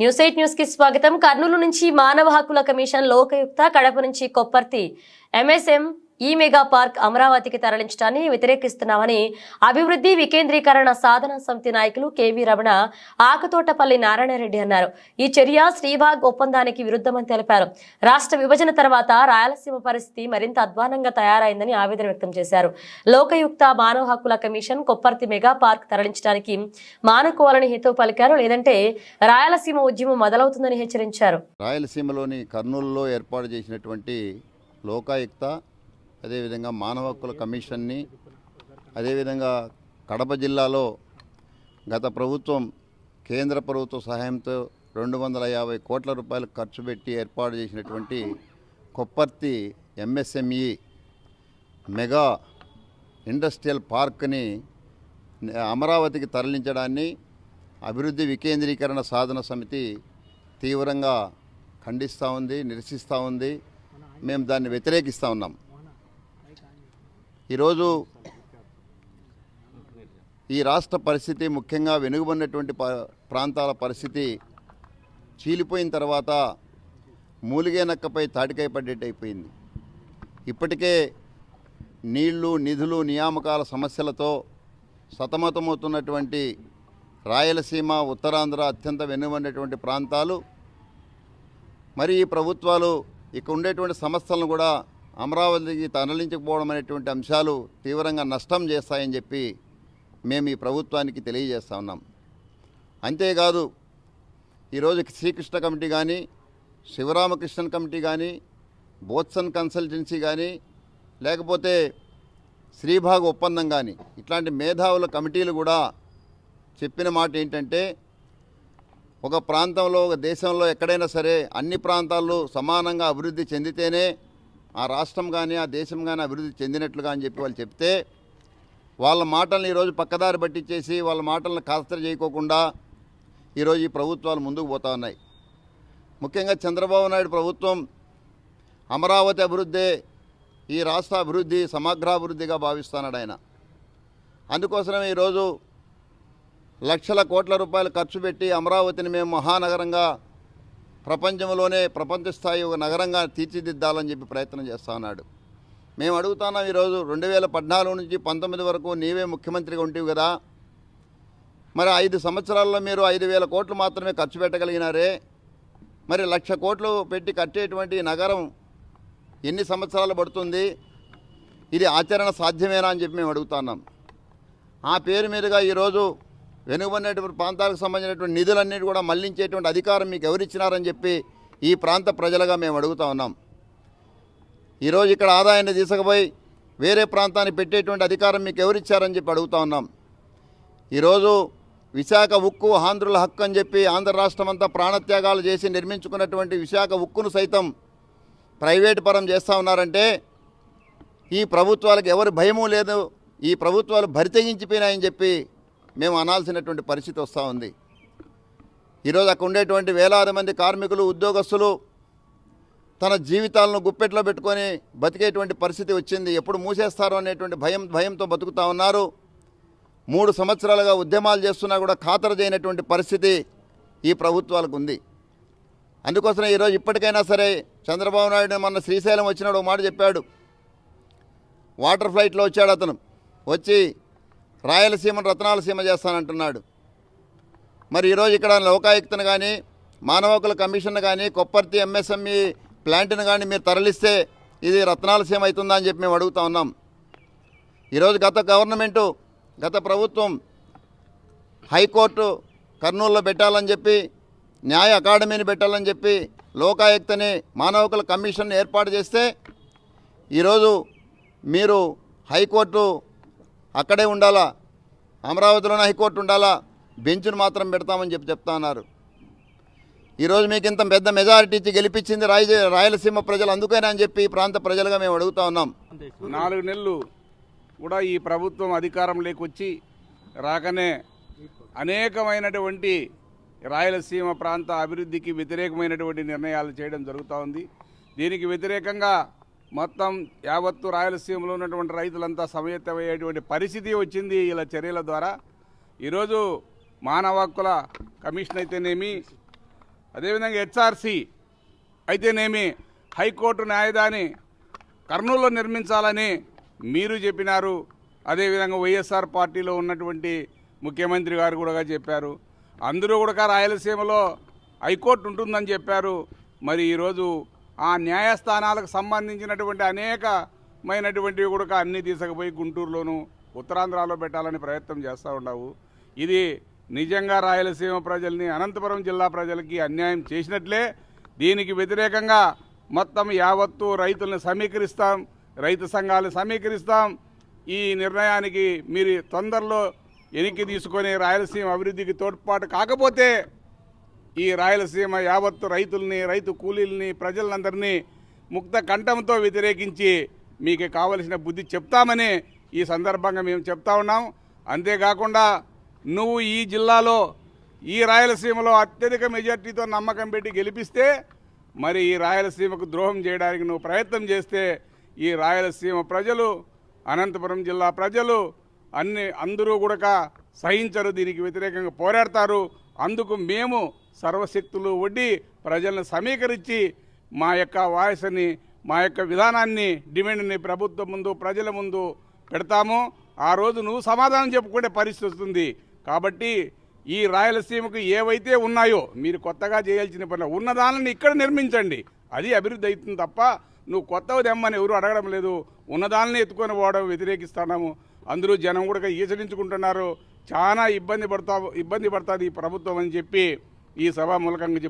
News eight న్యూస్కి స్వాగతం. కర్నూలు నుంచి మానవ హక్కుల కమిషన్ లోకయుక్త కడప నుంచి కొప్పర్తి. ఎంఎస్ఎం ఈ మెగా పార్క్ అమరావతికి తరలించడాన్ని వ్యతిరేకిస్తున్నామని అభివృద్ధి వికేంద్రీకరణ సాధన సమితి నాయకులు కేవీ రమణ ఆకుతోటపల్లి నారాయణరెడ్డి అన్నారు. ఈ చర్య శ్రీబాగ్ ఒప్పందానికి విరుద్ధమని తెలిపారు. రాష్ట్ర విభజన తర్వాత రాయలసీమ పరిస్థితి మరింత అధ్వానంగా తయారైందని ఆవేదన వ్యక్తం చేశారు. లోకయుక్త మానవ హక్కుల కమిషన్ కొప్పర్తి మెగా పార్క్ తరలించడానికి మానుకోవాలని హితవు పలికారు. లేదంటే రాయలసీమ ఉద్యమం మొదలవుతుందని హెచ్చరించారు. రాయలసీమలోని కర్నూలులో ఏర్పాటు చేసినటువంటి లోకాయుక్త అదేవిధంగా మానవ హక్కుల కమిషన్ని అదేవిధంగా కడప జిల్లాలో గత ప్రభుత్వం కేంద్ర ప్రభుత్వ సహాయంతో రెండు వందల యాభై కోట్ల రూపాయలు ఖర్చు పెట్టి ఏర్పాటు చేసినటువంటి కొప్పర్తి ఎంఎస్ఎంఈ మెగా ఇండస్ట్రియల్ పార్క్ని అమరావతికి తరలించడాన్ని అభివృద్ధి వికేంద్రీకరణ సాధన సమితి తీవ్రంగా ఖండిస్తూ ఉంది నిరసిస్తూ ఉంది. మేము దాన్ని వ్యతిరేకిస్తూ ఉన్నాం. ఈరోజు ఈ రాష్ట్ర పరిస్థితి ముఖ్యంగా వెనుగబడినటువంటి ప్రాంతాల పరిస్థితి చీలిపోయిన తర్వాత మూలిగే నక్కపై తాటికై పడ్డట్టు అయిపోయింది. ఇప్పటికే నీళ్ళు నిధులు నియామకాల సమస్యలతో సతమతమవుతున్నటువంటి రాయలసీమ ఉత్తరాంధ్ర అత్యంత వెనుకబడినటువంటి ప్రాంతాలు. మరి ఈ ప్రభుత్వాలు ఇక్కడ ఉండేటువంటి సమస్యలను కూడా అమరావతికి తరలించకపోవడం అనేటువంటి అంశాలు తీవ్రంగా నష్టం చేస్తాయని చెప్పి మేము ఈ ప్రభుత్వానికి తెలియజేస్తా ఉన్నాం. అంతేకాదు ఈరోజు శ్రీకృష్ణ కమిటీ కానీ శివరామకృష్ణన్ కమిటీ కానీ బోత్సన్ కన్సల్టెన్సీ కానీ లేకపోతే శ్రీభాగ్ ఒప్పందం కానీ ఇట్లాంటి మేధావుల కమిటీలు కూడా చెప్పిన మాట ఏంటంటే ఒక ప్రాంతంలో ఒక దేశంలో ఎక్కడైనా సరే అన్ని ప్రాంతాల్లో సమానంగా అభివృద్ధి చెందితేనే ఆ రాష్ట్రం కానీ ఆ దేశం కానీ అభివృద్ధి చెందినట్లుగా అని చెప్పి వాళ్ళు చెప్తే వాళ్ళ మాటలను ఈరోజు పక్కదారి పట్టించేసి వాళ్ళ మాటలను కాస్త చేయకోకుండా ఈరోజు ఈ ప్రభుత్వాలు ముందుకు పోతా ఉన్నాయి. ముఖ్యంగా చంద్రబాబు నాయుడు ప్రభుత్వం అమరావతి అభివృద్ధే ఈ రాష్ట్ర అభివృద్ధి సమగ్రాభివృద్ధిగా భావిస్తున్నాడు ఆయన. అందుకోసమే ఈరోజు లక్షల కోట్ల రూపాయలు ఖర్చు పెట్టి అమరావతిని మేము మహానగరంగా ప్రపంచంలోనే ప్రపంచ స్థాయి ఒక నగరంగా తీర్చిదిద్దాలని చెప్పి ప్రయత్నం చేస్తా ఉన్నాడు. మేము అడుగుతున్నాం ఈరోజు రెండు వేల పద్నాలుగు నుంచి పంతొమ్మిది వరకు నీవే ముఖ్యమంత్రిగా ఉంటివి కదా. మరి ఐదు సంవత్సరాల్లో మీరు ఐదు వేల కోట్లు మాత్రమే ఖర్చు పెట్టగలిగినారే. మరి లక్ష కోట్లు పెట్టి కట్టేటువంటి నగరం ఎన్ని సంవత్సరాలు పడుతుంది? ఇది ఆచరణ సాధ్యమేనా అని చెప్పి మేము అడుగుతున్నాం. ఆ పేరు మీదుగా ఈరోజు వెనుకబడినటువంటి ప్రాంతాలకు సంబంధించినటువంటి నిధులన్నిటి కూడా మళ్ళించేటువంటి అధికారం మీకు ఎవరిచ్చినారని చెప్పి ఈ ప్రాంత ప్రజలుగా మేము అడుగుతా ఉన్నాం. ఈరోజు ఇక్కడ ఆదాయాన్ని తీసుకుపోయి వేరే ప్రాంతాన్ని పెట్టేటువంటి అధికారం మీకు ఎవరిచ్చారని చెప్పి అడుగుతా ఉన్నాం. ఈరోజు విశాఖ ఉక్కు ఆంధ్రుల హక్కు అని చెప్పి ఆంధ్ర రాష్ట్రం అంతా ప్రాణత్యాగాలు చేసి నిర్మించుకున్నటువంటి విశాఖ ఉక్కును సైతం ప్రైవేటు పరం చేస్తూ ఉన్నారంటే ఈ ప్రభుత్వాలకు ఎవరి భయమూ లేదు ఈ ప్రభుత్వాలు భరితెగించిపోయినాయని చెప్పి మేము అనాల్సినటువంటి పరిస్థితి వస్తూ ఉంది. ఈరోజు అక్కడ ఉండేటువంటి వేలాది మంది కార్మికులు ఉద్యోగస్తులు తన జీవితాలను గుప్పెట్లో పెట్టుకొని బతికేటువంటి పరిస్థితి వచ్చింది. ఎప్పుడు మూసేస్తారో అనేటువంటి భయం భయంతో బతుకుతా ఉన్నారు. మూడు సంవత్సరాలుగా ఉద్యమాలు చేస్తున్నా కూడా ఖాతరు చేయనటువంటి పరిస్థితి ఈ ప్రభుత్వాలకు ఉంది. అందుకోసమే ఈరోజు ఇప్పటికైనా సరే చంద్రబాబు నాయుడు మొన్న శ్రీశైలం వచ్చినాడు ఒక మాట చెప్పాడు. వాటర్ ఫ్లైట్లో వచ్చాడు అతను. వచ్చి రాయలసీమను రత్నాలసీమ చేస్తానంటున్నాడు. మరి ఈరోజు ఇక్కడ లోకాయుక్తను కానీ మానవకుల కమిషన్ను కమిషన్ కానీ కొప్పర్తి ఎంఎస్ఎంఈ ప్లాంట్ను కానీ మీరు తరలిస్తే ఇది రత్నాలసీమ అవుతుందా అని చెప్పి మేము అడుగుతా ఉన్నాం. ఈరోజు గత గవర్నమెంటు గత ప్రభుత్వం హైకోర్టు కర్నూలులో పెట్టాలని చెప్పి న్యాయ అకాడమీని పెట్టాలని చెప్పి లోకాయుక్తని మానవకుల కమిషన్ ఏర్పాటు చేస్తే ఈరోజు మీరు హైకోర్టు అక్కడే ఉండాలా? అమరావతిలోనే హైకోర్టు ఉండాలా? బెంచ్ను మాత్రం పెడతామని చెప్పి చెప్తా ఉన్నారు ఈరోజు మీకు ఇంత పెద్ద మెజారిటీ ఇచ్చి గెలిపించింది రాయ రాయలసీమ ప్రజలు అందుకనే అని చెప్పి ప్రాంత ప్రజలుగా మేము అడుగుతా ఉన్నాం. నాలుగు నెలలు కూడా ఈ ప్రభుత్వం అధికారంలోకి వచ్చి రాకనే అనేకమైనటువంటి రాయలసీమ ప్రాంత అభివృద్ధికి వ్యతిరేకమైనటువంటి నిర్ణయాలు చేయడం జరుగుతూ ఉంది. దీనికి వ్యతిరేకంగా మొత్తం యావత్తు రాయలసీమలో ఉన్నటువంటి రైతులంతా సమయత్తమయ్యేటువంటి పరిస్థితి వచ్చింది ఇలా చర్యల ద్వారా. ఈరోజు మానవ హక్కుల కమిషన్ అయితేనేమి అదేవిధంగా హెచ్ఆర్సి అయితేనేమి హైకోర్టు న్యాయదాని కర్నూలులో నిర్మించాలని మీరు చెప్పినారు. అదేవిధంగా వైఎస్ఆర్ పార్టీలో ఉన్నటువంటి ముఖ్యమంత్రి గారు కూడా చెప్పారు. అందరూ కూడా రాయలసీమలో హైకోర్టు ఉంటుందని చెప్పారు. మరి ఈరోజు ఆ న్యాయస్థానాలకు సంబంధించినటువంటి అనేకమైనటువంటివి కూడా అన్నీ తీసుకుపోయి గుంటూరులోను ఉత్తరాంధ్రలో పెట్టాలని ప్రయత్నం చేస్తూ ఉండవు ఇది నిజంగా రాయలసీమ ప్రజల్ని అనంతపురం జిల్లా ప్రజలకి అన్యాయం చేసినట్లే. దీనికి వ్యతిరేకంగా మొత్తం యావత్తు రైతులను సమీకరిస్తాం రైతు సంఘాలు సమీకరిస్తాం. ఈ నిర్ణయానికి మీరు తొందరలో వెనక్కి తీసుకొని రాయలసీమ అభివృద్ధికి తోడ్పాటు కాకపోతే ఈ రాయలసీమ యావత్తు రైతుల్ని రైతు కూలీల్ని ప్రజలందరినీ ముక్త కంఠంతో వ్యతిరేకించి మీకు కావలసిన బుద్ధి చెప్తామని ఈ సందర్భంగా మేము చెప్తా ఉన్నాం. అంతేకాకుండా నువ్వు ఈ జిల్లాలో ఈ రాయలసీమలో అత్యధిక మెజార్టీతో నమ్మకం పెట్టి గెలిపిస్తే మరి ఈ రాయలసీమకు ద్రోహం చేయడానికి నువ్వు ప్రయత్నం చేస్తే ఈ రాయలసీమ ప్రజలు అనంతపురం జిల్లా ప్రజలు అన్ని అందరూ కూడా సహించరు. దీనికి వ్యతిరేకంగా పోరాడతారు. అందుకు మేము సర్వశక్తులు ఒడ్డి ప్రజలను సమీకరించి మా యొక్క వాయిస్ని మా యొక్క విధానాన్ని డిమాండ్ని ప్రభుత్వం ముందు ప్రజల ముందు పెడతాము. ఆ రోజు నువ్వు సమాధానం చెప్పుకునే పరిస్థితి వస్తుంది. కాబట్టి ఈ రాయలసీమకు ఏవైతే ఉన్నాయో మీరు కొత్తగా చేయాల్సిన పని ఉన్నదానిని ఇక్కడ నిర్మించండి. అది అభివృద్ధి అవుతుంది తప్ప నువ్వు కొత్తవి తెమ్మని ఎవరు అడగడం లేదు. ఉన్నదాన్ని ఎత్తుకొని పోవడం వ్యతిరేకిస్తున్నాము. అందరూ జనం కూడా ఈచరించుకుంటున్నారు చాలా ఇబ్బంది పడతా ఇబ్బంది పడుతుంది ఈ ప్రభుత్వం అని చెప్పి ఈ సభా మూలకంగా చెప్తూ